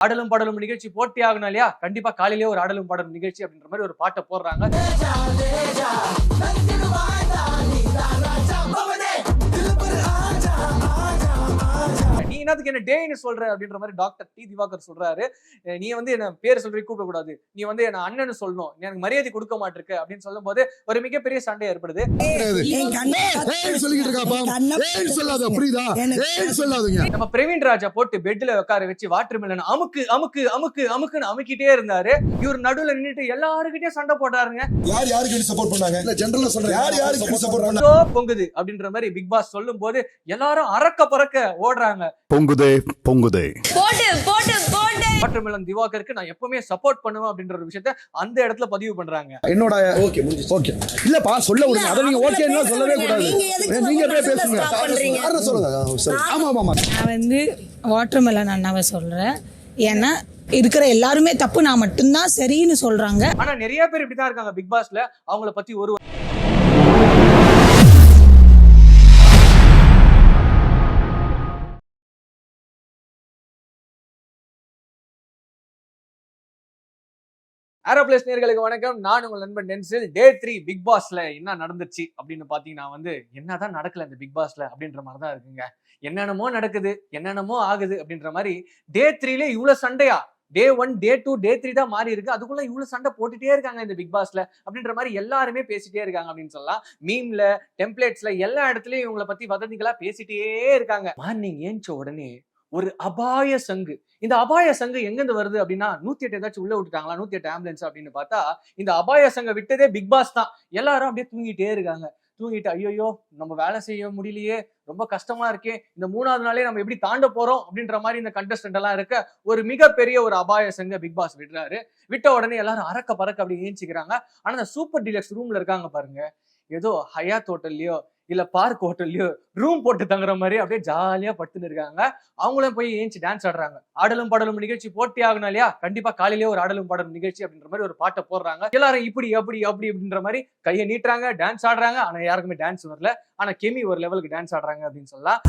ஆடலும் பாடலும் நிகழ்ச்சி போட்டி ஆகணும் இல்லையா கண்டிப்பா காலையிலேயே ஒரு ஆடலும் பாடலும் நிகழ்ச்சி அப்படின்ற மாதிரி ஒரு பாட்டை போடுறாங்க. என்னத்துக்கு என்ன டேன்னு சொல்ற அப்படின்ற மாதிரி டாக்டர் டி திவாகர் சொல்றாரு. நீ வந்து என்ன பேர் சொல்லி கூப்பிட கூடாது நீ வந்து என்ன அண்ணன்னு சொல்லணும். நீ எனக்கு மரியாதை கொடுக்க மாட்டிருக்க. அப்படின்னு சொல்லும் போது ஒரு மிகப்பெரிய சண்டை ஏற்படுது. நம்ம பிரவீன் ராஜா போட்டு பெட்ல உட்கார வச்சு வாட்டர் மில்லன் அமுக்கு அமுக்கு அமுக்கு அமுக்குன்னு அமுக்கிட்டே இருந்தாரு. இவர் நடுவுல நின்னுட்டு எல்லாருக்கிட்டே சண்டை போட்டாருங்க. யார் யாருக்கு சப்போர்ட் பண்ணாங்க? இல்ல ஜெனரலா சொல்றேன். யார் யாருக்கு சப்போர்ட் பண்ணாங்க? பொங்குது அப்படின்ற மாதிரி பிக் பாஸ் சொல்லும் போது எல்லாரும் அறக்க பறக்க ஓடுறாங்க. பொங்குதே பொங்குதே. போட்டு போட்டு போட்டு வாட்டர் மில்லன் திவாகருக்கு நான் எப்பவுமே சப்போர்ட் பண்ணுவேன் அப்படின்ற ஒரு விஷயத்த அந்த இடத்துல பதிவு பண்றாங்க. என்னோட ஓகே ஓகே. இல்லப்பா சொல்ல விடுங்க. அதை நீங்க ஓகேன்னா சொல்லவே. கூடாது. நீங்க பசங்களை பேசுங்க. சொல்லுங்க. ஆமா ஆமா ஆமா. நான் வந்து வாட்டர்மெலன் அண்ணாவை சொல்கிறேன் ஏன்னா இருக்கிற எல்லாருமே தப்பு. நான் மட்டும்தான் சரின்னு சொல்கிறாங்க ஆனா நிறைய பேர் இப்படிதான் இருக்காங்க. பிக் பாஸ்ல அவங்கள பத்தி ஒரு ஏரோப்ளேஸ் நேர்களுக்கு வணக்கம். நான் உங்கள் நண்பன் டென்சில். டே த்ரீ பிக் பாஸ்ல என்ன நடந்துச்சு அப்படின்னு பாத்தீங்கன்னா வந்து என்னதான் நடக்கல இந்த பிக் பாஸ்ல அப்படின்ற மாதிரி தான் இருக்குங்க. என்னென்னமோ நடக்குது என்னென்னமோ ஆகுது அப்படின்ற மாதிரி டே த்ரீல இவ்வளவு சண்டையா? Day one day two day three தான் மாறி இருக்கு. அதுக்குள்ள இவ்வளவு சண்டை போட்டுட்டே இருக்காங்க இந்த பிக் பாஸ்ல அப்படின்ற மாதிரி எல்லாருமே பேசிட்டே இருக்காங்க அப்படின்னு சொல்லலாம். மீம்ல டெம்ப்ளேட்ஸ்ல எல்லா இடத்துலயும் இவங்கள பத்தி வதந்திகளா பேசிட்டே இருக்காங்க. மார்னிங் ஏஞ்ச உடனே ஒரு அபாய சங்கு. இந்த அபாய சங்கு எங்கேருந்து வருது அப்படின்னா நூத்தி எட்டு ஏதாச்சும் உள்ள விட்டுட்டாங்களா? நூத்தி எட்டு ஆம்புலன்ஸ் அப்படின்னு பார்த்தா இந்த அபாய சங்க விட்டதே பிக் பாஸ் தான். எல்லாரும் அப்படியே தூங்கிட்டே இருக்காங்க. தூங்கிட்டு ஐயோயோ நம்ம வேலை செய்ய முடியலையே ரொம்ப கஷ்டமா இருக்கே இந்த மூணாவது நாளே நம்ம எப்படி தாண்ட போறோம் அப்படின்ற மாதிரி இந்த கண்டஸ்டன்ட் எல்லாம் இருக்க ஒரு மிகப்பெரிய ஒரு அபாய சங்க பிக் பாஸ் விடுறாரு. விட்ட உடனே எல்லாரும் அறக்க பறக்க அப்படி ஏஞ்சிக்கிறாங்க. ஆனா அந்த சூப்பர் டீலக்ஸ் ரூம்ல இருக்காங்க பாருங்க. ஏதோ ஹயாத் ஹோட்டல்லையோ இல்ல பார்க் ஹோட்டல்லையோ ரூம் போட்டு தங்குற மாதிரி அப்படியே ஜாலியா படுத்துன்னு இருக்காங்க. அவங்களும் போய் ஏஞ்சி டான்ஸ் ஆடுறாங்க. ஆடலும் பாடலும் நிகழ்ச்சி போட்டி ஆகணும் இல்லையா? கண்டிப்பா காலையிலேயே ஒரு ஆடலும் பாடலும் நிகழ்ச்சி அப்படின்ற மாதிரி ஒரு பாட்டை போடுறாங்க. எல்லாரும் இப்படி அப்படி அப்படி அப்படின்ற மாதிரி கையை நீட்டுறாங்க டான்ஸ் ஆடுறாங்க. ஆனா யாருக்குமே டான்ஸ் வரல. ஆனா கெமி ஒரு லெவலுக்கு டான்ஸ் ஆடுறாங்க அப்படின்னு சொல்லலாம்.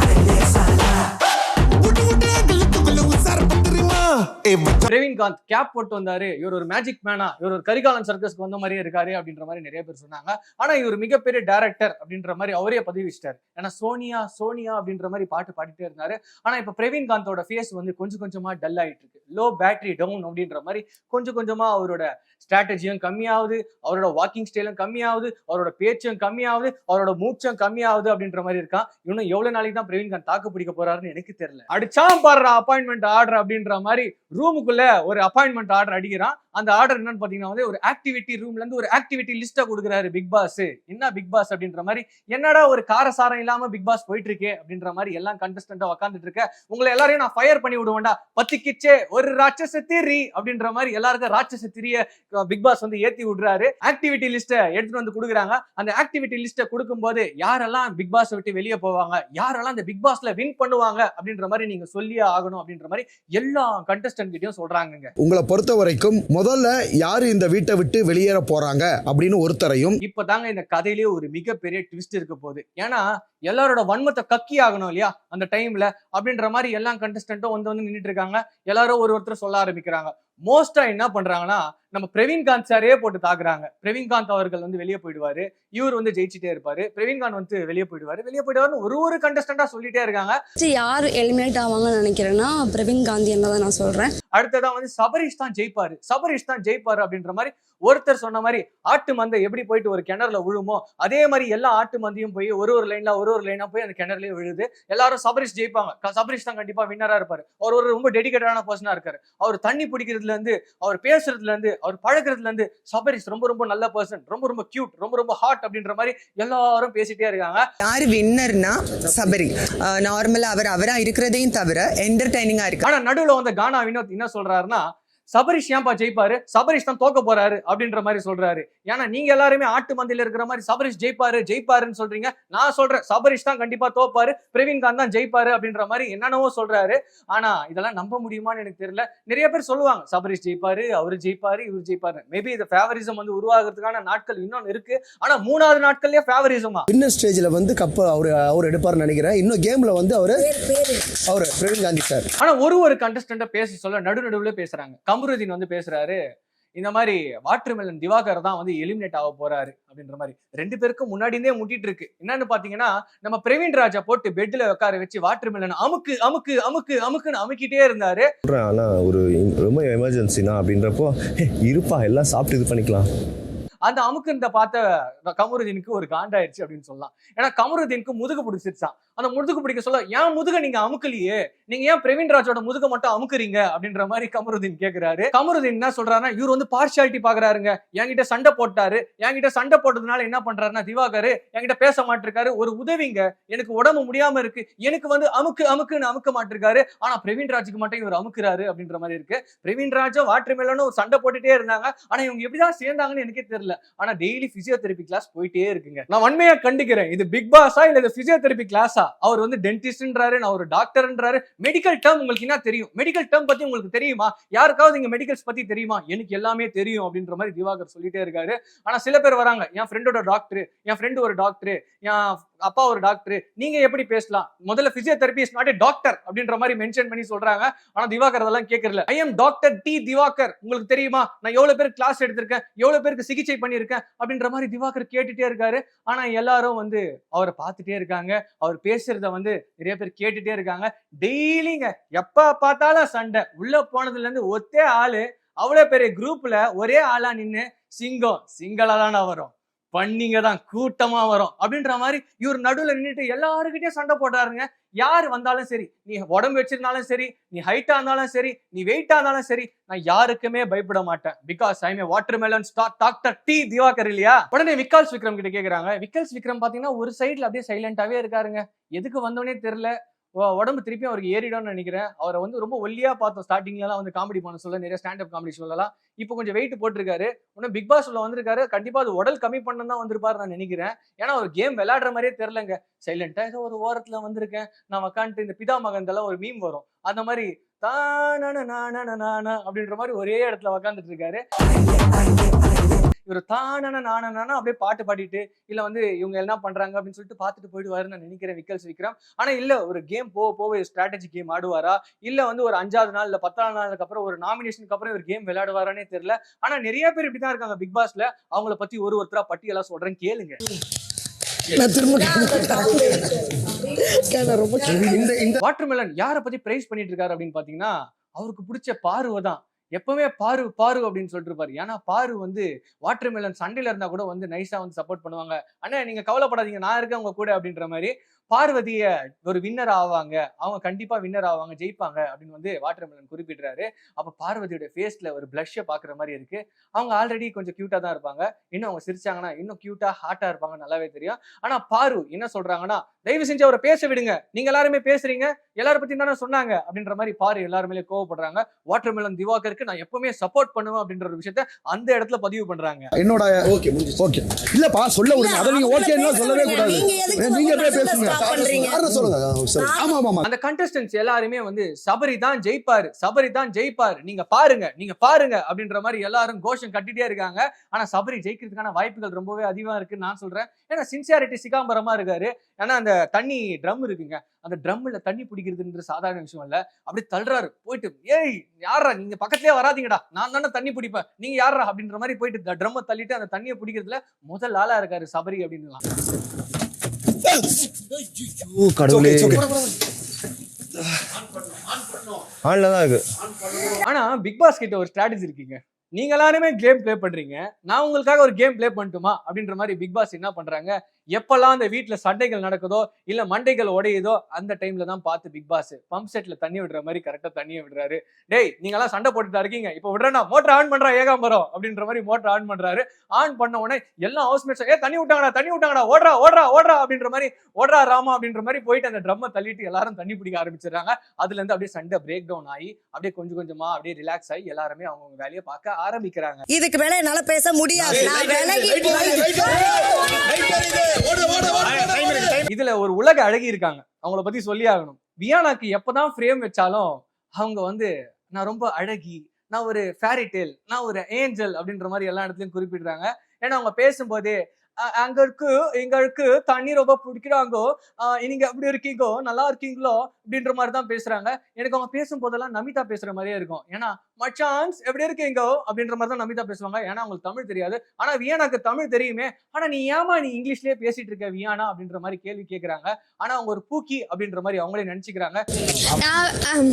பிரவீன்காந்த் கேப் போட்டு வந்தாரு. இவர் ஒரு மேஜிக் மேனா இவர் ஒரு கரிகாலன் சர்க்கஸ்க்கு வந்த மாதிரியே இருக்காரு அப்படின்ற மாதிரி நிறைய பேர் சொன்னாங்க. ஆனா இவர் மிகப்பெரிய டேரக்டர் அப்படின்ற மாதிரி அவரே பதிவு வச்சிட்டாரு. ஏன்னா சோனியா சோனியா அப்படின்ற மாதிரி பாட்டு பாடிட்டே இருந்தாரு. ஆனா இப்ப பிரவீன்காந்தோட ஃபேஸ் வந்து கொஞ்சம் கொஞ்சமா டல் ஆயிட்டு இருக்கு. லோ பேட்டரி டவுன் அப்படின்ற மாதிரி கொஞ்சம் கொஞ்சமா அவரோட ஸ்ட்ராட்டஜியும் கம்மியாகுது. அவரோட வாக்கிங் ஸ்டைலும் கம்மியாகுது. அவரோட பேச்சும் கம்மியாகுது. அவரோட மூச்சும் கம்மியாகுது அப்படின்ற மாதிரி இருக்கான். இன்னும் எவ்வளவு நாளைக்கு தான் பிரவீன்காந்த் தாக்கு பிடிக்க போறாருன்னு எனக்கு தெரியல. அடிச்சாம் பாடுற அப்பாயின்மெண்ட் ஆர்டர் அப்படின்ற மாதிரி ரூமுக்குள்ள ஒரு அப்பாயின்மெண்ட் ஆர்டர் அடிக்கிறான். அந்த ஆர்டர் என்னன்னு பாத்தீங்கன்னா வந்து ஒரு ஆக்டிவிட்டி ரூம்ல இருந்து ஒரு ஆக்டிவிட்டி லிஸ்ட்டை கொடுக்குறாரு பிக் பாஸ் என்ன பிக் பாஸ் அப்படின்ற மாதிரி என்னடா ஒரு காரசாரம் இல்லாம பிக் பாஸ் போயிட்டு இருக்கே அப்படின்ற மாதிரி எல்லாம் கண்டஸ்டண்டா உட்காந்துட்டு இருக்க. உங்களை எல்லாரையும் நான் ஃபயர் பண்ணி விடுவேன்டா. பத்து கிச்சே ஒரு ராட்சச திரி அப்படின்ற மாதிரி எல்லாருக்கும் ராட்சச திரிய பிக் பாஸ் வந்து ஏத்தி விடுறாரு. ஆக்டிவிட்டி லிஸ்ட்டை எடுத்துட்டு வந்து கொடுக்குறாங்க. அந்த ஆக்டிவிட்டி லிஸ்ட்டை கொடுக்கும்போது யாரெல்லாம் பிக் பாஸ் விட்டு வெளியே போவாங்க? யாரெல்லாம் அந்த பிக் பாஸ்ல வின் பண்ணுவாங்க? அப்படின்ற மாதிரி நீங்க சொல்லியே ஆகணும் அப்படின்ற மாதிரி எல்லா கண்டஸ்டன்ட் கிட்டயும் சொல்றாங்கங்க. உங்களை பொறுத்த வரைக்கும் முதல்ல யாரு இந்த வீட்டை விட்டு வெளியேற போறாங்க அப்படின்னு ஒருத்தரையும் இப்பதாங்க இந்த கதையிலேயே ஒரு மிகப்பெரிய ட்விஸ்ட் இருக்க போகுது. ஏன்னா எல்லாரோட வன்மத்தை கக்கி ஆகணும் இல்லையா? அந்த டைம்ல அப்படின்ற மாதிரி எல்லா கண்டஸ்டன்ட்டும் வந்து வந்து நின்னுட்டு இருக்காங்க. எல்லாரும் ஒரு ஒருத்தர் சொல்ல ஆரம்பிக்கிறாங்க. மோஸ்டா என்ன பண்றாங்கன்னா நம்ம பிரவீன்காந்த் சாரே போட்டு தாக்குறாங்க. பிரவீன்காந்த் அவர்கள் வந்து வெளியே போயிடுவாரு. இவர் வந்து ஜெயிச்சிட்டே இருப்பாரு. பிரவீன்காந்த் வந்து வெளியே போயிடுவாரு. வெளியே போயிடுவாருன்னு ஒரு ஒரு கண்டஸ்டன்டா சொல்லிட்டே இருக்காங்க. யார் எலிமினேட் ஆவாங்கன்னு நினைக்கிறேன்னா பிரவீன் காந்தி தான் நான் சொல்றேன். அடுத்ததான் வந்து சபரிஷ் தான் ஜெயிப்பாரு. சபரிஷ் தான் ஜெயிப்பாரு அப்படின்ற மாதிரி ஒருத்தர் சொன்ன மாதிரி ஆட்டு மந்தை எப்படி போயிட்டு ஒரு கிணறுல விழுமோ அதே மாதிரி எல்லா ஆட்டு மந்தையும் போய் ஒரு ஒரு லைன்ல ஒரு ஒரு லைனா போய் அந்த கிணறுலயே விழுது. எல்லாரும் சபரிஷ் ஜெயிப்பாங்க. சபரிஷ் தான் கண்டிப்பா வின்னரா இருப்பாரு. அவர் ஒரு ரொம்ப டெடிகேட்டடான பர்சனா இருக்காரு. அவர் தண்ணி பிடிக்கிறதுல இருந்து அவர் பேசுறதுல இருந்து அவர் பழகுறதுல இருந்து சபரிஷ் ரொம்ப ரொம்ப நல்ல பர்சன் ரொம்ப ரொம்ப கியூட் ரொம்ப ரொம்ப ஹாட் அப்படின்ற மாதிரி எல்லாரும் பேசிட்டே இருக்காங்க. யார் வின்னர்னா சபரி நார்மலா அவர் அவரா இருக்கிறதையும் தவிர என்டர்டைனிங்கா இருக்கு ஆனா நடுவுல வந்த கானா வினோத் என்ன சொல்றாருன்னா சபரிஷ் ஏன்பா ஜெயிப்பாரு? சபரிஷ் தான் தோக்க போறாரு அப்படின்ற மாதிரி சொல்றாரு. ஏன்னா நீங்க எல்லாருமே ஆட்டு மந்தையில இருக்கிற மாதிரி சபரிஷ் ஜெயிப்பாரு ஜெயிப்பாருன்னு சொல்றீங்க. நான் சொல்றேன் சபரிஷ் தான் கண்டிப்பா தோப்பாரு பிரவீன் காந்த் தான் ஜெயிப்பாரு அப்படின்ற மாதிரி என்னென்னவோ சொல்றாரு. ஆனா இதெல்லாம் நம்ப முடியுமான்னு எனக்கு தெரியல. நிறைய பேர் சொல்லுவாங்க சபரிஷ் ஜெயிப்பாரு அவரு ஜெயிப்பாரு இவர் ஜெயிப்பாரு. மேபி இந்த ஃபேவரிசம் வந்து உருவாகிறதுக்கான நாட்கள் இன்னொன்னு இருக்கு. ஆனா மூணாவது நாட்கள்லயே ஃபேவரிசமா இன்னர் ஸ்டேஜில் வந்து கப்பை அவர் அவர் எடுப்பார்னு நினைக்கிறேன். இன்னும் கேமில் வந்து அவர் அவர் பிரவீன் காந்தி சார். ஆனா ஒரு ஒரு கண்டஸ்டன்ட பேச சொல்ல நடு நடுவுல பேசுறாங்க கமருதீன் வந்து பேசுறாரு இந்த மாதிரி வாட்டர்மெலன் திவாகர் தான் வந்து எலிமினேட் ஆக போறாரு அப்படின்ற மாதிரி. ரெண்டு பேருக்கும் முன்னாடி இருந்தே முட்டிட்டு இருக்கு. என்னன்னு பாத்தீங்கன்னா நம்ம பிரவீன் ராஜா போட்டு பெட்ல உட்கார வச்சு வாட்டர்மெலன் அமுக்கு அமுக்கு அமுக்கு அமுக்குன்னு அமுக்கிட்டே இருந்தாரு. ஆனால் ஒரு ரொம்ப எமர்ஜென்சினா அப்படின்றப்போ "ஹே, இருப்பா எல்லாம் சாப்பிட்டு இது பண்ணிக்கலாம். அந்த அமுக்குன்ற பார்த்த கமருதீனுக்கு ஒரு காண்டாயிருச்சு அப்படின்னு சொல்லலாம். ஏன்னா கமருதீனுக்கு முதுகு பிடிச்சிருச்சான் அந்த முதுகு பிடிக்க சொல்ல ஏன் முதுக நீங்க அமுக்கலையே? நீங்க ஏன் பிரவீன் ராஜோட முதுக மட்டும் அமுக்குறீங்க? அப்படின்ற மாதிரி கமருதீன் கேக்குறாரு. கமருதீன் என்ன சொல்றாருன்னா இவர் வந்து பார்ஷியாலிட்டி பாக்குறாருங்க. என்கிட்ட சண்டை போட்டாரு. என்கிட்ட சண்டை போட்டதுனால என்ன பண்றாருன்னா திவாகர் என்கிட்ட பேச மாட்டிருக்காரு. ஒரு உதவிங்க. எனக்கு உடம்பு முடியாம இருக்கு. எனக்கு வந்து அமுக்கு அமுக்குன்னு அமுக்க மாட்டிருக்காரு. ஆனா பிரவீன் ராஜுக்கு மட்டும் இவர் அமுக்குறாரு அப்படின்ற மாதிரி இருக்கு. பிரவீன் ராஜா வாட்டர் மேலனும் ஒரு சண்டை போட்டுட்டே இருந்தாங்க. ஆனா இவங்க எப்படிதான் சேர்ந்தாங்கன்னு எனக்கே தெரியல. ஆனா டெய்லி பிசியோதெரபி கிளாஸ் போயிட்டே இருக்குங்க. நான் வன்மையா கண்டிக்கிறேன். இது பிக் பாஸா இல்ல இது பிசியோதெரபி கிளாஸா அவர் வந்து டென்டிஸ்ட்ன்றாரு நான் ஒரு டாக்டர்ன்றாரு மெடிக்கல் டேர்ம் உங்களுக்கு என்ன தெரியும்? மெடிக்கல் டேர்ம் பத்தி உங்களுக்கு தெரியுமா? யாருக்காவது இங்க மெடிக்கல்ஸ் பத்தி தெரியுமா? எனக்கு எல்லாமே தெரியும் அப்படின்ற மாதிரி திவாகர் சொல்லிட்டே இருக்காரு. ஆனா சில பேர் வராங்க என் ஃப்ரெண்டோட டாக்டர் என் ஃப்ரெண்டு ஒரு டாக்டர் என் அப்பா ஒரு டாக்டர் நீங்க எப்படி பேசலாம்? முதல்ல physiotherapy is not a doctor அப்படின்ற மாதிரி மென்ஷன் பண்ணி சொல்றாங்க. ஆனா திவாகர் அதெல்லாம் கேட்கறல I am doctor D Diwakar. உங்களுக்கு தெரியுமா? நான் எவ்வளவு பேர் கிளாஸ் எடுத்திருக்கேன் எவ்வளவு பேருக்கு சிகிச்சை பண்ணியிருக்கேன் அப்படின்ற மாதிரி திவாகர் கேட்டுட்டே இருக்காரு. ஆனா எல்லாரும் வந்து அவரை பார்த்துட்டே இருக்காங்க. அவர் பேசுறத வந்து நிறைய பேர் கேட்டுட்டே இருக்காங்க. டெய்லிங்க எப்ப பார்த்தாலும் சண்டை. உள்ள போனதுல இருந்து ஒத்தே ஆளு அவ்வளவு பெரிய குரூப்ல ஒரே ஆளா நின்னு சிங்கம் சிங்களா தானே வரும். பண்ணிங்க தான் கூட்டமா வரும். அப்படின்ற மாதிரி இவர் நடுவுல நின்னுட்டு எல்லாருக்கிட்டே சண்டை போடுறாருங்க யார் வந்தாலும் சரி நீ உடம்பு வச்சிருந்தாலும் சரி நீ ஹைட்டா இருந்தாலும் சரி நீ வெயிட்டா இருந்தாலும் சரி நான் யாருக்குமே பயப்பட மாட்டேன். Because I may watermelon doctor D Diwakar இல்லையா? உடனே விக்கால்ஸ் விக்ரம் கிட்ட கேக்குறாங்க. விக்கல்ஸ் விக்ரம் பாத்தீங்கன்னா ஒரு சைடில் அப்படியே சைலண்டாவே இருக்காருங்க. எதுக்கு வந்தோடனே தெரியல. உடம்பு திருப்பி அவருக்கு ஏறிடும்னு நினைக்கிறேன். அவரை வந்து ரொம்ப ஒல்லியா பார்த்தோம். ஸ்டார்டிங்ல வந்து காமெடி பண்ண சொல்ல நிறைய ஸ்டாண்ட் அப் காமெடி சொல்லலாம் இப்போ கொஞ்சம் வெயிட் போட்டிருக்காரு. இன்னும் பிக் பாஸ் உள்ள வந்திருக்காரு. கண்டிப்பா அது உடல் கம்மி பண்ண தான் வந்திருப்பாரு நான் நினைக்கிறேன். ஏன்னா ஒரு கேம் விளையாடுற மாதிரியே தெரிலங்க சைலண்டா ஏதோ ஒரு ஓரத்துல வந்திருக்கேன். நான் உக்காந்துட்டு இந்த பிதா மகன்தெல்லாம் ஒரு மீம் வரும். அந்த மாதிரி தான நான அப்படின்ற மாதிரி ஒரே இடத்துல உக்காந்துட்டு இருக்காரு. இவர் தானன நானா அப்படியே பாட்டு பாடிட்டு இல்ல வந்து இவங்க என்ன பண்றாங்க? அப்படின்னு சொல்லிட்டு பார்த்துட்டு போயிடுவாருன்னு நான் நினைக்கிறேன் விக்கல்ஸ் விக்ரம். ஆனா இல்ல ஒரு கேம் போக போக ஸ்ட்ராட்டஜி கேம் ஆடுவாரா? இல்ல வந்து ஒரு அஞ்சாவது நாள் இல்ல பத்தாவது நாளுக்கு அப்புறம் ஒரு நாமினேஷனுக்கு அப்புறம் ஒரு கேம் விளையாடுவாரானே தெரியல. ஆனா நிறைய பேர் இப்படிதான் இருக்காங்க பிக் பாஸ்ல அவங்கள பத்தி ஒரு ஒருத்தரா பட்டியலா சொல்றேன் கேளுங்க. வாட்டர்மெலன் யாரை பத்தி பிரைஸ் பண்ணிட்டு இருக்காரு அப்படின்னு பாத்தீங்கன்னா அவருக்கு பிடிச்ச பார்வை தான். எப்பவுமே பாரு பாரு அப்படின்னு சொல்லிட்டு இருப்பாரு. ஏன்னா பாரு வந்து வாட்டர்மெலன் சண்டையில இருந்தா கூட வந்து நைஸா வந்து சப்போர்ட் பண்ணுவாங்க. அண்ணா நீங்க கவலைப்படாதீங்க. நான் இருக்கேன் உங்க கூட அப்படின்ற மாதிரி பார்வதிய ஒரு வின்னர் ஆவாங்க. அவங்க கண்டிப்பா வின்னர் ஆவாங்க ஜெயிப்பாங்க அப்படின்னு வந்து வாட்டர்மெலன் குறிப்பிடுறாரு. அப்ப பார்வதியோட ஃபேஸ்ல ஒரு பிளஷ்ஷை பாக்குற மாதிரி இருக்கு. அவங்க ஆல்ரெடி கொஞ்சம் கியூட்டா தான் இருப்பாங்க. இன்னும் அவங்க சிரிச்சாங்கன்னா இன்னும் கியூட்டா ஹாட்டா இருப்பாங்க நல்லாவே தெரியும். ஆனா பாரு என்ன சொல்றாங்கன்னா தயவு செஞ்சு அவரை பேச விடுங்க. நீங்க எல்லாருமே பேசுறீங்க. எல்லாரும் பத்தி தானே சொன்னாங்க? அப்படின்ற மாதிரி பாரு எல்லாருமே கோவப்படுறாங்க. வாட்டர்மெலன் திவாகருக்கு நான் எப்பவுமே சப்போர்ட் பண்ணுவேன் அப்படின்ற ஒரு விஷயத்த அந்த இடத்துல பதிவு பண்றாங்க. என்னோட ஓகே ஓகே இல்லப்பா சொல்ல விடுங்க. அதை நீங்க ஓகேன்னு சொல்லவே கூடாது. நீங்க பேசுங்க. சொல்லுங்க அந்த கண்டஸ்டன்ஸ் எல்லாருமே வந்து சபரி தான் ஜெயிப்பாரு சபரி தான் ஜெயிப்பாரு நீங்க பாருங்க நீங்க பாருங்க அப்படின்ற மாதிரி எல்லாரும் கோஷம் கட்டிட்டே இருக்காங்க. ஆனா சபரி ஜெயிக்கிறதுக்கான வாய்ப்புகள் ரொம்பவே அதிகமா இருக்குன்னு நான் சொல்றேன். ஏன்னா சின்சியாரிட்டி சிகாம்பரமா இருக்காரு. ஏன்னா அந்த தண்ணி ட்ரம் இருக்குங்க. அந்த ட்ரம்ல தண்ணி பிடிக்கிறதுன்ற சாதாரண விஷயம் இல்ல. அப்படி தள்ளுறாரு. போயிட்டு ஏய் யாரா நீங்க பக்கத்துலயே வராதீங்கடா. நான் தானே தண்ணி பிடிப்பேன். நீங்க யாரா அப்படின்ற மாதிரி போயிட்டு ட்ரம்மை தள்ளிட்டு அந்த தண்ணியை பிடிக்கிறதுல முதல் ஆளா இருக்காரு சபரி அப்படின்னு கடவுளே. Okay, it's ஆன்ல தான் இருக்கு ஆனா பிக் பாஸ் கிட்ட ஒரு ஸ்ட்ராட்டஜி இருக்குங்க. நீங்க எல்லாருமே கேம் ப்ளே பண்றீங்க. நான் உங்களுக்காக ஒரு கேம் ப்ளே பண்ணட்டுமா? அப்படின்ற மாதிரி பிக் பாஸ் என்ன பண்றாங்க? எப்பெல்லாம் அந்த வீட்ல சண்டைகள் நடக்குதோ இல்ல மண்டைகள் உடையுதோ அந்த டைம்ல தான் பார்த்து பிக் பாஸ் பம்ப் செட்ல தண்ணி விடுற மாதிரி கரெக்டா தண்ணியை விடுறாரு டேய் நீங்க எல்லாம் சண்டை போட்டுட்டு இருக்கீங்க இப்போ விடுறேன்னா மோட்டர் ஆன் பண்றா ஏகாம்பரம் அப்படின்ற மாதிரி மோட்டர் ஆன் பண்றாரு ஆன் பண்ண உடனே எல்லா ஹவுஸ்மேட்ஸ் ஏ தண்ணி விட்டாங்கடா தண்ணி விட்டாங்கடா ஓடுறா ஓடுறா ஓடுறா அப்படின்ற மாதிரி ஓடுறா ராமா அப்படின்ற மாதிரி போயிட்டு அந்த ட்ரம்மை தள்ளிட்டு எல்லாரும் தண்ணி பிடிக்க ஆரம்பிச்சிடுறாங்க அதுல இருந்து அப்படியே சண்டை பிரேக் டவுன் ஆகி அப்படியே கொஞ்சம் கொஞ்சமா அப்படியே ரிலாக்ஸ் ஆகி எல்லாருமே அவங்க வேலையை பார்க்க ஆரம்பிக்கிறாங்க இதுக்கு மேல என்னால பேச முடியாது இதுல ஒரு உலக அழகி இருக்காங்க. அவங்கள பத்தி சொல்லி ஆகணும். வியானாக்கு எப்பதான் ஃப்ரேம் வச்சாலும் அவங்க வந்து நான் ரொம்ப அழகி நான் ஒரு ஃபேரி டேல் நான் ஒரு ஏஞ்சல் அப்படின்ற மாதிரி எல்லா இடத்துலயும் குறிப்பிடுறாங்க. ஏன்னா அவங்க பேசும்போதே "அ- அங்க இருக்கு எங்களுக்கு தண்ணி ரொம்ப பிடிக்கிறாங்கோ நீங்க எப்படி இருக்கீங்கோ நல்லா இருக்கீங்களோ அப்படின்ற மாதிரி தான் பேசுறாங்க. எனக்கு அவங்க பேசும்போதெல்லாம் நமிதா பேசுற மாதிரியே இருக்கும். ஏன்னா மச்சான்ஸ் எப்படி இருக்கீங்கோ அப்படின்ற மாதிரி தான் நமிதா பேசுவாங்க. ஏன்னா அவங்களுக்கு தமிழ் தெரியாது. ஆனா வியானாக்கு தமிழ் தெரியுமே. ஆனா நீ ஏமா நீ இங்கிலீஷ்லயே பேசிட்டு இருக்க வியானா அப்படின்ற மாதிரி கேள்வி கேக்குறாங்க. ஆனா அவங்க ஒரு பூக்கி அப்படின்ற மாதிரி அவங்களே நினைச்சுக்கிறாங்க. நான்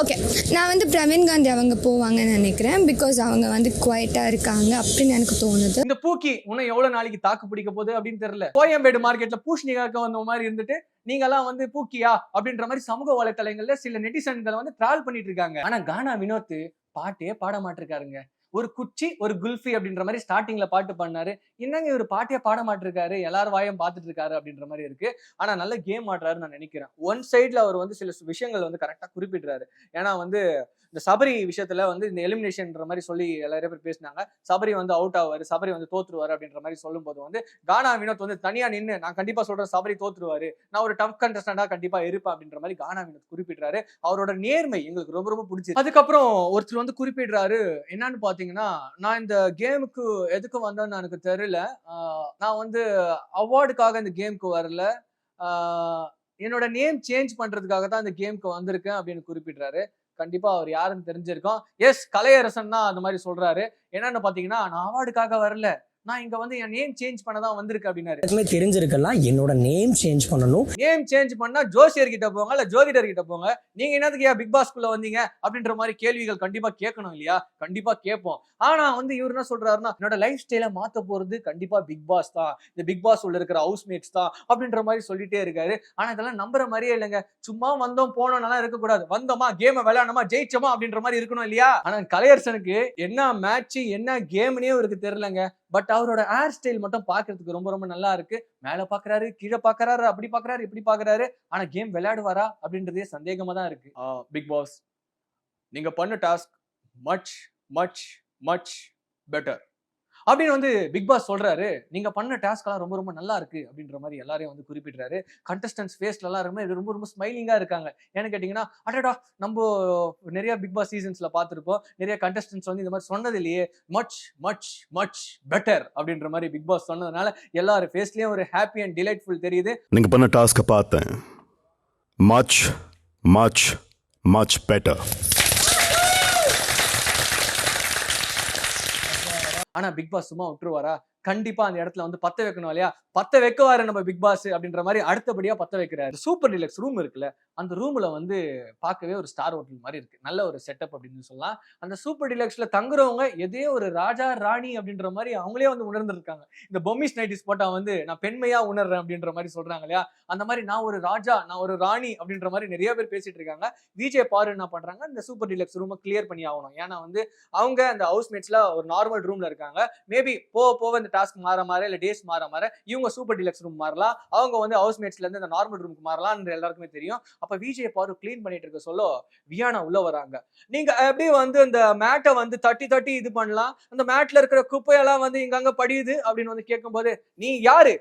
ஓகே. நான் வந்து பிரவீன் காந்தி அவங்க போவாங்கன்னு நினைக்கிறேன். பிகாஸ் அவங்க வந்து குவைட்டாக இருக்காங்க அப்படின்னு எனக்கு தோணுது. இந்த பூக்கி இன்னும் எவ்வளவு நாளைக்கு தாக்கு பிடிக்க போகுது அப்படின்னு தெரியல. கோயம்பேடு மார்க்கெட்ல பூஷ்ணிகாக்க வந்த மாதிரி இருந்துட்டு நீங்க எல்லாம் வந்து பூக்கியா அப்படின்ற மாதிரி சமூக வலைத்தளங்கள்ல சில நெட்டிசன்களை வந்து ட்ரால் பண்ணிட்டு இருக்காங்க. ஆனா கானா வினோத் பாட்டே பாட மாட்டிருக்காருங்க. ஒரு குச்சி ஒரு குல்ஃபி அப்படின்ற மாதிரி ஸ்டார்டிங்ல பாட்டு பண்ணாரு என்னங்க இவர் பாட்டே பாட மாட்டிருக்காரு? எல்லாரும் வாயம் பார்த்துட்டு இருக்காரு அப்படின்ற மாதிரி இருக்கு. ஆனா நல்ல கேம் ஆடுறாரு நான் நினைக்கிறேன். ஒன் சைட்ல அவர் வந்து சில விஷயங்கள் வந்து கரெக்டா குறிப்பிடுறாரு. ஏன்னா வந்து இந்த சபரி விஷயத்துல வந்து இந்த எலிமினேஷன்ன்ற மாதிரி சொல்லி எல்லாரும் பேர் பேசினாங்க. சபரி வந்து அவுட் ஆவாரு சபரி வந்து தோத்துருவாரு அப்படின்ற மாதிரி சொல்லும்போது வந்து கானா வினோத் வந்து தனியா நின்று நான் கண்டிப்பா சொல்றேன் சபரி தோத்துருவாரு. நான் ஒரு டஃப் கண்டஸ்டண்டா கண்டிப்பா இருப்பேன் அப்படின்ற மாதிரி கானா வினோத் குறிப்பிடுறாரு. அவரோட நேர்மை எங்களுக்கு ரொம்ப ரொம்ப பிடிச்சி அதுக்கப்புறம் ஒருத்தர் வந்து குறிப்பிடுறாரு என்னன்னு பாத்தீங்கன்னா நான் இந்த கேமுக்கு எதுக்கு வந்தேன்னு எனக்கு தெரியல. நான் வந்து அவார்டுக்காக இந்த கேமுக்கு வரல. என்னோட நேம் சேஞ்ச் பண்றதுக்காக தான் இந்த கேமுக்கு வந்திருக்கேன் அப்படின்னு குறிப்பிடுறாரு. கண்டிப்பா அவர் யாருன்னு தெரிஞ்சிருக்கோம். எஸ் கலையரசன் தான் அந்த மாதிரி சொல்றாரு. என்னன்னு பாத்தீங்கன்னா நான் அவார்டுக்காக வரல. நான் இங்க வந்து என் நேம் சேஞ்ச் பண்ண தான் வந்திருக்கேன் அப்படின்னாரு. எல்லாருக்குமே தெரிஞ்சிருக்கலாம் என்னோட நேம் சேஞ்ச் பண்ணணும். நேம் சேஞ்ச் பண்ணா ஜோசியர் கிட்ட போங்க இல்ல ஜோதிடர் கிட்ட போங்க. நீங்க என்னதுக்கு ஏன் பிக் பாஸ்குள்ள வந்தீங்க அப்படின்ற மாதிரி கேள்விகள் கண்டிப்பா கேட்கணும் இல்லையா? கண்டிப்பா கேட்போம். ஆனா வந்து இவர் என்ன சொல்றாருன்னா என்னோட லைஃப் ஸ்டைல மாத்த போறது கண்டிப்பா பிக் பாஸ் தான். இந்த பிக் பாஸ் உள்ள இருக்கிற ஹவுஸ்மேட்ஸ் தான் அப்படின்ற மாதிரி சொல்லிட்டே இருக்காரு. ஆனா இதெல்லாம் நம்புற மாதிரியே இல்லைங்க. சும்மா வந்தோம் போனோம்னாலாம் இருக்கக்கூடாது. வந்தோமா கேமை விளையாடணுமா ஜெயிச்சோமா அப்படின்ற மாதிரி இருக்கணும் இல்லையா? ஆனா கலையரசனுக்கு என்ன மேட்ச் என்ன கேம்னே அவருக்கு தெரியலங்க. பட் அவரோட ஹேர் ஸ்டைல் மட்டும் பாக்குறதுக்கு ரொம்ப ரொம்ப நல்லா இருக்கு. மேல பாக்குறாரு கீழே பாக்குறாரு அப்படி பாக்குறாரு இப்படி பாக்குறாரு ஆனா கேம் விளையாடுவாரா அப்படின்றதே சந்தேகமா தான் இருக்கு. பிக் பாஸ் நீங்க பண்ண task much much much better அப்படின்னு வந்து பிக் பாஸ் சொல்றாரு. நீங்க பண்ண டாஸ்க் எல்லாம் ரொம்ப ரொம்ப நல்லா இருக்கு அப்படின்ற மாதிரி எல்லாரையும் வந்து குறிப்பிடுறாரு. கண்டஸ்டன்ஸ் ஃபேஸ்ல எல்லாம் இது ரொம்ப ரொம்ப ஸ்மைலிங்கா இருக்காங்க. ஏன்னு கேட்டீங்கன்னா அடடா நம்ம நிறைய பிக் பாஸ் சீசன்ஸ்ல பார்த்திருப்போம். நிறைய கண்டஸ்டன்ஸ் வந்து இந்த மாதிரி சொன்னது இல்லையே மச் மச் மச் பெட்டர் அப்படின்ற மாதிரி பிக் பாஸ் சொன்னதுனால எல்லாரும் ஃபேஸ்லயும் ஒரு ஹாப்பி அண்ட் டிலைட்ஃபுல் தெரியுது. நீங்க பண்ண டாஸ்க்கை பார்த்தேன். மச் மச் மச் பெட்டர் ஆனா பிக் பாஸ் சும்மா விட்டுருவாரா? கண்டிப்பா அந்த இடத்துல வந்து பத்த வைக்கணும் இல்லையா? பத்த வைக்கவாரு நம்ம பிக் பாஸ் அப்படின்ற மாதிரி அடுத்தபடியா பத்த வைக்கிறாரு. சூப்பர் டிலக்ஸ் ரூம் இருக்குல்ல அந்த ரூம்ல வந்து பார்க்கவே ஒரு ஸ்டார் ஹோட்டல் மாதிரி இருக்கு. நல்ல ஒரு செட்டப் அப்படின்னு சொல்லலாம். அந்த சூப்பர் டிலக்ஸ்ல தங்குறவங்க எதே ஒரு ராஜா ராணி அப்படின்ற மாதிரி அவங்களே வந்து உணர்ந்துருக்காங்க. இந்த பொம்மிஸ் நைட்டிஸ் போட்டா வந்து நான் பெண்மையா உணர்றேன் அப்படின்ற மாதிரி சொல்றாங்க இல்லையா? அந்த மாதிரி நான் ஒரு ராஜா நான் ஒரு ராணி அப்படின்ற மாதிரி நிறைய பேர் பேசிட்டு இருக்காங்க. விஜய் பாரு என்ன பண்றாங்க? இந்த சூப்பர் டிலக்ஸ் ரூமை கிளியர் பண்ணி ஆகணும். ஏன்னா வந்து அவங்க அந்த ஹவுஸ்மேட்ஸ்ல ஒரு நார்மல் ரூம்ல இருக்காங்க. மேபி போக போக இந்த டாஸ்க் மாற மாற இல்ல டேஸ் மாற மாற இவங்க சூப்பர் டிலக்ஸ் ரூம் மாறலாம். அவங்க வந்து ஹவுஸ்மேட்ஸ்ல இருந்து இந்த நார்மல் ரூமுக்கு மாறலாம் எல்லாருக்குமே தெரியும். அப்ப விஜய் பாரு கிளீன் பண்ணிட்டு இருக்க சொல்ல வியானா உள்ள வராங்க. நீங்க எப்படி வந்து இந்த மேட்டை வந்து தட்டி தட்டி இது பண்ணலாம்? அந்த மேட்ல இருக்கிற குப்பையெல்லாம் வந்து இங்க அங்க படியுது அப்படின்னு வந்து கேட்கும்போது நீ யாரு?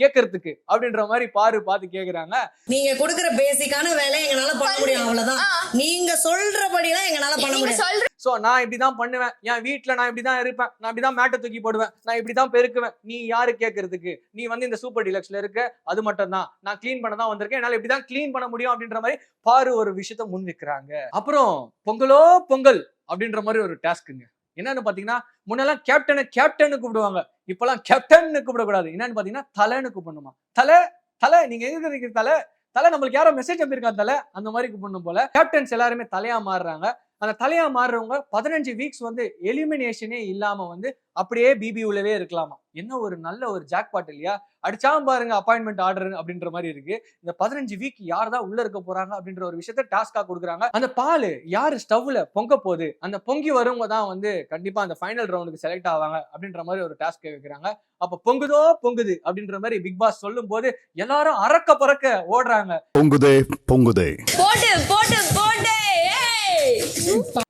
கேட்கறதுக்கு அப்படின்ற மாதிரி பாரு பார்த்து கேக்குறாங்க. நீங்க கொடுக்குற பேசிக்கான வேலை எங்களால பண்ண முடியும் அவ்வளவுதான். நீங்க சொல்றபடிலாம் எங்களால பண்ண முடியும் சோ நான் இப்படிதான் பண்ணுவேன். என் வீட்ல நான் இப்படிதான் இருப்பேன். நான் இப்படிதான் மேட்டை தூக்கி போடுவேன். நான் இப்படிதான் பெருக்குவேன். நீ யாரு கேட்கறதுக்கு நீ வந்து இந்த சூப்பர் டிலக்ஸ்ல இருக்க அது மட்டும் தான் நான் க்ளீன் பண்ண தான் வந்திருக்கேன். என்னால இப்படிதான் க்ளீன் பண்ண முடியும் அப்படின்ற மாதிரி பாரு ஒரு விஷயத்த முன் வைக்கிறாங்க அப்புறம் பொங்கலோ பொங்கல் அப்படின்ற மாதிரி ஒரு டாஸ்க்குங்க என்னன்னு பாத்தீங்கன்னா முன்னெல்லாம் கேப்டனை கேப்டன்னு கூப்பிடுவாங்க. இப்பெல்லாம் கேப்டன் கூப்பிடக்கூடாது. என்னன்னு பாத்தீங்கன்னா தலைன்னு கூப்பிடணுமா? தலை தலை நீங்க எங்க இருக்கீங்க தலை தலை நம்மளுக்கு யாரோ மெசேஜ் அனுப்பியிருக்கா தலை அந்த மாதிரி கூப்பிடணும் போல. கேப்டன்ஸ் எல்லாருமே தலையா மாறுறாங்க. அந்த தலையா மாறுறவங்க பதினஞ்சு வீக்ஸ் வந்து எலிமினேஷனே இல்லாம வந்து அப்படியே பிபி உள்ளவே இருக்கலாமா? என்ன ஒரு நல்ல ஒரு ஜாக்பாட் இல்லையா? அடிச்சாம பாருங்க அப்பாயின்மெண்ட் ஆர்டர் அப்படின்ற மாதிரி இருக்கு. இந்த பதினஞ்சு வீக் யார் தான் உள்ள இருக்க போறாங்க அப்படின்ற ஒரு விஷயத்த டாஸ்கா கொடுக்குறாங்க. அந்த பால் யாரு ஸ்டவ்ல பொங்க போகுது? அந்த பொங்கி வரவங்க தான் வந்து கண்டிப்பா அந்த ஃபைனல் ரவுண்டுக்கு செலக்ட் ஆவாங்க அப்படின்ற மாதிரி ஒரு டாஸ்க் வைக்கிறாங்க. அப்ப பொங்குதோ பொங்குது அப்படின்ற மாதிரி பிக் பாஸ் சொல்லும் போது எல்லாரும் அறக்க பறக்க ஓடுறாங்க. பொங்குதே பொங்குதே. போட்டு போட்டு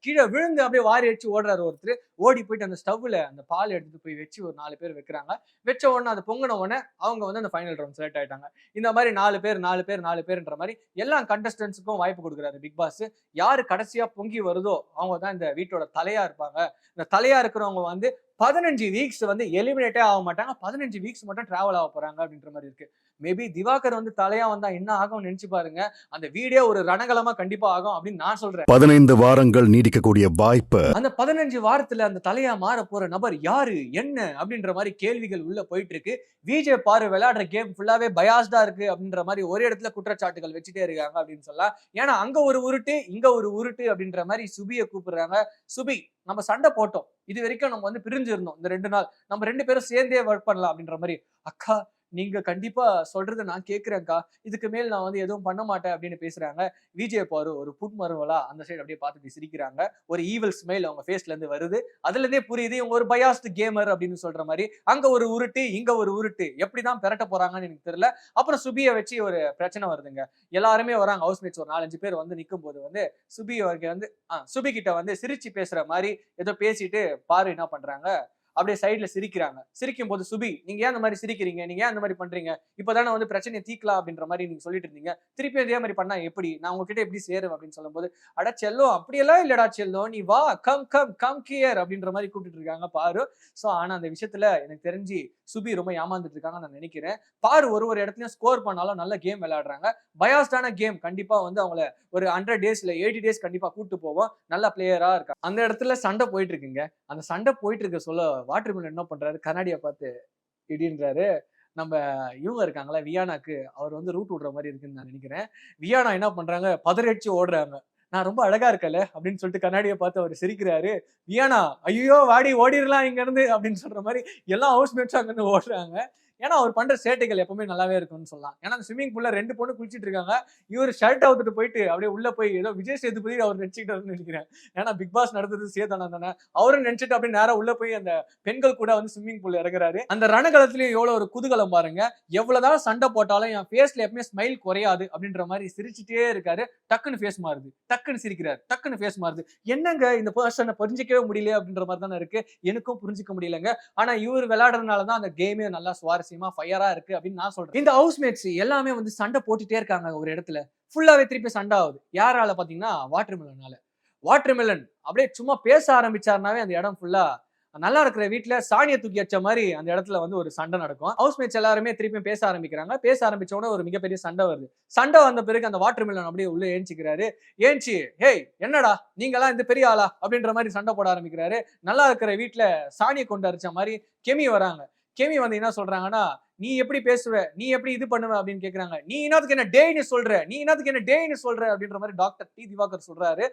கீழே விழுந்து அப்படியே வாரி அடிச்சு ஓடுறாரு ஒருத்தர். ஓடி போயிட்டு அந்த ஸ்டவ்ல அந்த பால் எடுத்துட்டு போய் வச்சு ஒரு நாலு பேர் வைக்கிறாங்க. வச்ச உடனே அது பொங்கின உடனே அவங்க வந்து அந்த ஃபைனல் ரவுண்ட் செலக்ட் ஆயிட்டாங்க. இந்த மாதிரி நாலு பேர் நாலு பேர் நாலு பேர்ன்ற மாதிரி எல்லா கண்டஸ்டன்ஸுக்கும் வாய்ப்பு கொடுக்குறாரு பிக் பாஸ் யாரு கடைசியா பொங்கி வருதோ அவங்க தான் இந்த வீட்டோட தலையா இருப்பாங்க. இந்த தலையா இருக்கிறவங்க வந்து பதினஞ்சு வீக்ஸ் வந்து எலிமினேட்டே ஆக மாட்டாங்க. பதினஞ்சு வீக்ஸ் மட்டும் டிராவல் ஆக போறாங்க அப்படின்ற மாதிரி இருக்கு. மேபி திவாகர் வந்து தலையா வந்தா என்ன ஆகும்னு நினைச்சு பாருங்க. அந்த வீடே ஒரு ரணகலமா கண்டிப்பா ஆகும் அப்படின்னு நான் சொல்றேன். பதினைந்து வாரங்கள் நீடிக்கக்கூடிய வாய்ப்பு. அந்த பதினஞ்சு வாரத்துல அந்த தலையா மாற போற நபர் யாரு? என்ன? அப்படின்ற மாதிரி கேள்விகள் உள்ள போயிட்டு இருக்கு விஜே பாரு விளையாடுற கேம் ஃபுல்லாவே பயாஸ்டா இருக்கு அப்படின்ற மாதிரி ஒரே இடத்துல குற்றச்சாட்டுகள் வச்சுட்டே இருக்காங்க அப்படின்னு சொல்லலாம். ஏன்னா அங்க ஒரு உருட்டு இங்க ஒரு உருட்டு அப்படின்ற மாதிரி சுபியை கூப்பிடுறாங்க. சுபி நம்ம சண்டை போட்டோம். இது வரைக்கும் நம்ம வந்து பிரிஞ்சிருந்தோம் இந்த ரெண்டு நாள். நம்ம ரெண்டு பேரும் சேர்ந்தே ஒர்க் பண்ணலாம் அப்படின்ற மாதிரி. அக்கா நீங்க கண்டிப்பா சொல்றதை நான் கேக்குறேன்க்கா. இதுக்கு மேல் நான் வந்து எதுவும் பண்ண மாட்டேன் அப்படின்னு பேசுறாங்க. விஜய் பாரு ஒரு புட்மருவலா அந்த சைடு அப்படியே பார்த்துட்டு சிரிக்கிறாங்க. ஒரு ஈவல் ஸ்மைல் அவங்க ஃபேஸ்ல இருந்து வருது. அதுல இருந்தே புரியுது இவங்க ஒரு பயாஸ்ட் கேமர் அப்படின்னு சொல்ற மாதிரி அங்க ஒரு உருட்டு இங்க ஒரு உருட்டு எப்படிதான் பெரட்ட போறாங்கன்னு எனக்கு தெரியல. அப்புறம் சுபியை வச்சு ஒரு பிரச்சனை வருதுங்க. எல்லாருமே வராங்க ஹவுஸ் மேட்ஸ் ஒரு நாலஞ்சு பேர் வந்து நிற்கும் போது வந்து சுபி அவருக்கு வந்து சுபி கிட்ட வந்து சிரிச்சு பேசுற மாதிரி ஏதோ பேசிட்டு பாரு என்ன பண்றாங்க? அப்படியே சைடில் சிரிக்கிறாங்க. சிரிக்கும் போது சுபி நீங்க ஏன் அந்த மாதிரி சிரிக்கிறீங்க? நீங்க ஏன் அந்த மாதிரி பண்றீங்க? இப்பதானே வந்து பிரச்சனையை தீக்கலாம் அப்படின்ற மாதிரி நீங்க சொல்லிட்டு இருந்தீங்க. திருப்பி அதே மாதிரி பண்ணா எப்படி? நான் உங்ககிட்ட எப்படி சேரும் அப்படின்னு சொல்லும்போது அட செல்லோ அப்படியெல்லாம் இல்லடா செல்லோ. நீ வா கம் கம் கம் கியர் அப்படின்ற மாதிரி கூப்பிட்டு இருக்காங்க பாரு. ஸோ ஆனா அந்த விஷயத்துல எனக்கு தெரிஞ்சு சுபி ரொம்ப ஏமாந்துட்டு இருக்காங்க நான் நினைக்கிறேன். பாரு ஒரு ஒரு இடத்துலயும் ஸ்கோர் பண்ணாலும் நல்ல கேம் விளையாடுறாங்க. பயாஸ்டான கேம் கண்டிப்பா வந்து அவங்கள ஒரு ஹண்ட்ரட் டேஸ்ல எயிட்டி டேஸ் கண்டிப்பா கூட்டு போவோம். நல்ல பிளேயரா இருக்கா அந்த இடத்துல சண்டை போயிட்டு இருக்குங்க. அந்த சண்டை போயிட்டு இருக்க சொல்ல வாட்டர் மில்லன் என்ன பண்றாரு? கண்ணாடியை பார்த்து இடின்றாரு. நம்ம இவங்க இருக்காங்களா வியானாக்கு அவர் வந்து ரூட் விடுற மாதிரி இருக்குன்னு நான் நினைக்கிறேன். வியானா என்ன பண்றாங்க? பதறடிச்சு ஓடுறாங்க. நான் ரொம்ப அழகா இருக்கல அப்படின்னு சொல்லிட்டு கண்ணாடியை பார்த்து அவர் சிரிக்கிறாரு. வியானா ஐயோ வாடி ஓடிடலாம் இங்க இருந்து அப்படின்னு சொல்ற மாதிரி எல்லா ஹவுஸ் மேட்ஸும் அங்கிருந்து ஓடுறாங்க. ஏன்னா அவர் பண்ற சேட்டைகள் எப்பவுமே நல்லாவே இருக்கும்னு சொல்லலாம். ஏன்னா அந்த ஸ்விம்மிங் பூல்ல ரெண்டு பொண்ணு குளிச்சிட்டு இருக்காங்க. இவர் ஷர்ட் அவுத்துட்டு போயிட்டு அப்படியே உள்ள போய் ஏதோ விஜய் சேதுபதி அவர் நினைச்சுக்கிட்டாருன்னு நினைக்கிறேன். ஏன்னா பிக் பாஸ் நடந்தது சேதானா தானே. அவரும் நினைச்சிட்டு அப்படியே நேரம் உள்ள போய் அந்த பெண்கள் கூட வந்து ஸ்விம்மிங் பூல்ல இறங்குறாரு. அந்த ரணகலத்திலயும் எவ்வளவு ஒரு குதூகலம் பாருங்க. எவ்வளவுதான் சண்டை போட்டாலும் என் ஃபேஸ்ல எப்பவுமே ஸ்மைல் குறையாது அப்படின்ற மாதிரி சிரிச்சுட்டே இருக்காரு. டக்குன்னு ஃபேஸ் மாறுது. டக்குன்னு சிரிக்கிறாரு. டக்குன்னு ஃபேஸ் மாறுது. என்னங்க இந்த பர்சனை புரிஞ்சிக்கவே முடியல அப்படின்ற மாதிரி தானே இருக்கு. எனக்கும் புரிஞ்சிக்க முடியலங்க. ஆனா இவர் விளையாடுறதுனால தான் அந்த கேமே நல்லா சுவாரஸ்யம் ஃபயரா இருக்கு அப்படின்னு நான் சொல்றேன். இந்த ஹவுஸ்மேட்ஸ் எல்லாமே வந்து சண்டை போட்டுட்டே இருக்காங்க ஒரு இடத்துல. ஃபுல்லாவே திருப்பி சண்டை ஆகுது. யாரால பாத்தீங்கன்னா வாட்டர் மில்லனால வாட்டர் மில்லன் அப்படியே சும்மா பேச ஆரம்பிச்சாருனாவே அந்த இடம் ஃபுல்லா நல்லா இருக்கிற வீட்டுல சாணியை தூக்கி வச்ச மாதிரி அந்த இடத்துல வந்து ஒரு சண்டை நடக்கும். ஹவுஸ் மேட்ஸ் எல்லாருமே திருப்பியும் பேச ஆரம்பிக்கிறாங்க. பேச ஆரம்பிச்ச உடனே ஒரு மிகப்பெரிய சண்டை வருது. சண்டை வந்த பிறகு அந்த வாட்டர் மில்லன் அப்படியே உள்ள ஏஞ்சிக்கிறாரு. ஏஞ்சி ஹேய் என்னடா? நீங்களாம் இந்த பெரிய ஆளா? அப்படின்ற மாதிரி சண்டை போட ஆரம்பிக்கிறாரு. நல்லா இருக்கிற வீட்ல சாணியை கொண்டு அரைச்ச மாதிரி கெமி வராங்க. கெமி வந்து என்ன சொல்றாங்கன்னா நீ எப்படி பேசுவ? நீ எப்படி இது பண்ணுவ? அப்படின்னு கேக்குறாங்க. நீ என்னத்துக்கு என்ன டேய்னு சொல்ற? நீ என்னத்துக்கு என்ன டேய்னு சொல்ற? அப்படின்ற மாதிரி டாக்டர் டி திவாகர் சொல்றாரு.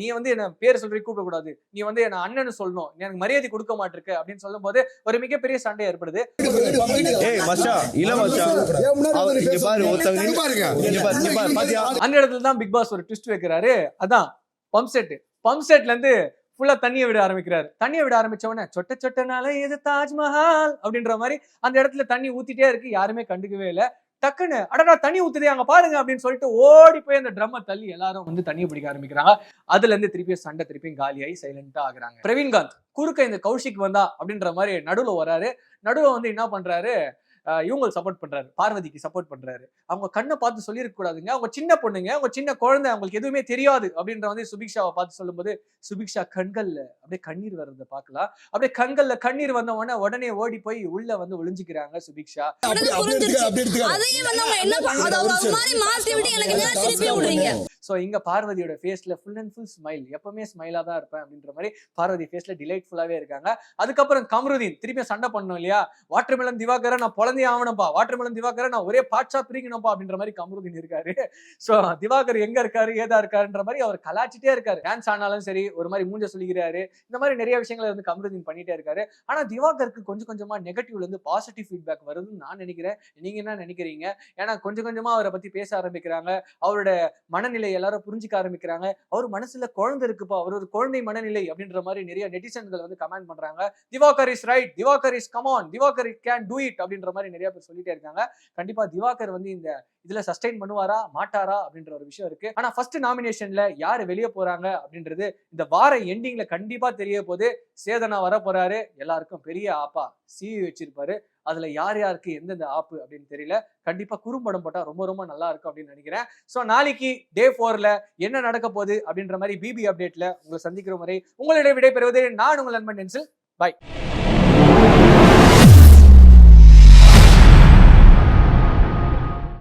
நீ வந்து என்ன பேர் சொல்லி கூப்பிட கூடாது நீ வந்து என்ன அண்ணன்னு சொல்லணும். எனக்கு மரியாதை கொடுக்க மாட்டிருக்க. அப்படின்னு சொல்லும் போது ஒரு மிகப்பெரிய சண்டை ஏற்படுது. அந்த இடத்துல தான் பிக் பாஸ் ஒரு ட்விஸ்ட் வைக்கிறாரு. அதான் பம்ப் செட் பம்ப் செட்ல இருந்து ஃபுல்லா தண்ணியை விட ஆரம்பிக்கிறாரு. தண்ணியை விட ஆரம்பிச்ச உடனே சொட்ட சொட்டனால இது தாஜ்மஹால்? அப்படின்ற மாதிரி அந்த இடத்துல தண்ணி ஊத்திட்டே இருக்கு. யாருமே கண்டுக்கவே இல்ல. டக்குன்னு அடடா தண்ணி ஊத்துதே அங்க பாருங்க அப்படின்னு சொல்லிட்டு ஓடி போய் அந்த ட்ரம்மை தள்ளி எல்லாரும் வந்து தண்ணியை பிடிக்க ஆரம்பிக்கிறாங்க. அதுல இருந்து திருப்பி சண்டை திருப்பி காலியாகி சைலண்டா ஆகுறாங்க. பிரவீன்காந்த் குறுக்க இந்த கௌஷிக் வந்தா அப்படின்ற மாதிரி நடுவுல வராரு. நடுவுல வந்து என்ன பண்றாரு? இவங்களுக்கு சப்போர்ட் பண்றாரு. பார்வதிக்கு சப்போர்ட் பண்றாரு. அவங்க கண்ணை பார்த்து சொல்லியிருக்க கூடாதுங்க அவங்க சின்ன பொண்ணுங்க அவங்க சின்ன குழந்தை அவங்களுக்கு எதுவுமே தெரியாது அப்படின்ற வந்து சுபிக்ஷாவை பார்த்து சொல்லும்போது சுபிக்ஷா கண்கள்ல அப்படியே கண்ணீர் வர்றதை பார்க்கலாம். அப்படியே கண்கள்ல கண்ணீர் வந்த உடனே உடனே ஓடி போய் உள்ள வந்து ஒளிஞ்சுக்கிறாங்க சுபிக்ஷா. அதையும் வந்து அவங்க என்ன ப- அதை அவங்க மாதிரி மாத்தி விட்டு எனக்கு ஏன் திருப்பி விடுறீங்க. ஸோ இங்க பார்வதியோட ஃபேஸ்ல ஃபுல் அண்ட் ஃபுல் ஸ்மைல் எப்பவுமே ஸ்மைலா தான் இருப்பேன் அப்படின்ற மாதிரி பார்வதி ஃபேஸ்ல டிலைட்ஃபுல்லாகவே இருக்காங்க. அதுக்கப்புறம் கமருதீன் திருப்பி சண்டை பண்ணோம் இல்லையா? வாட்டர்மெலன் திவாகரை நான் பொழந்தே ஆகணும்ப்பா வாட்டர்மெலன் திவாகரை நான் ஒரே பாட்சா பிரிக்கணும்ப்பா அப்படின்ற மாதிரி கமருதீன் இருக்காரு. ஸோ திவாகர் எங்க இருக்காரு ஏதா இருக்காருன்ற மாதிரி அவர் கலாச்சிட்டே இருக்காரு. டான்ஸ் ஆனாலும் சரி ஒரு மாதிரி மூஞ்ச சொல்லிக்கிறாரு இந்த மாதிரி நிறைய விஷயங்களை வந்து கமருதீன் பண்ணிட்டே இருக்காரு. ஆனா திவாகருக்கு கொஞ்சம் கொஞ்சமா நெகட்டிவ்ல இருந்து பாசிட்டிவ் ஃபீட்பேக் வருதுன்னு நான் நினைக்கிறேன். நீங்க என்ன நினைக்கிறீங்க? ஏன்னா கொஞ்சம் கொஞ்சமா அவரை பத்தி பேச ஆரம்பிக்கிறாங்க. அவரோட மனநிலை எல்லாரும் புரிஞ்சுக்க ஆரம்பிக்கிறாங்க. அவர் மனசுல குழந்தை இருக்குப்பா அவர் ஒரு குழந்தை மனநிலை அப்படின்ற மாதிரி நிறைய நெட்டிசன்கள் வந்து கமெண்ட் பண்றாங்க. Diwakar is right Diwakar is come on Diwakar can do it அப்படின்ற மாதிரி நிறைய பேர் சொல்லிட்டே இருக்காங்க. கண்டிப்பா திவாகர் வந்து இந்த இதுல சஸ்டைன் பண்ணுவாரா மாட்டாரா அப்படின்ற ஒரு விஷயம் இருக்கு. ஆனா ஃபர்ஸ்ட் நாமினேஷன்ல யாரு வெளியே போறாங்க அப்படின்றது இந்த வார எண்டிங்ல கண்டிப்பா தெரிய போது சேதனா வர போறாரு எல்லாருக்கும் பெரிய ஆப்பா சிஇ வச்சிருப்பாரு. அதுல யார் யாருக்கு எந்தெந்த ஆப்பு அப்படின்னு தெரியல. கண்டிப்பா குறும்படம் போட்டா ரொம்ப ரொம்ப நல்லா இருக்கும் அப்படின்னு நினைக்கிறேன். சோ நாளைக்கு டே ஃபோர்ல என்ன நடக்க போகுது அப்படின்ற மாதிரி பிபி அப்டேட்ல உங்களை சந்திக்கிற முறை உங்களிடம் விடைபெறுவது நான் உங்கள் நண்பன் டென்சில் பாய்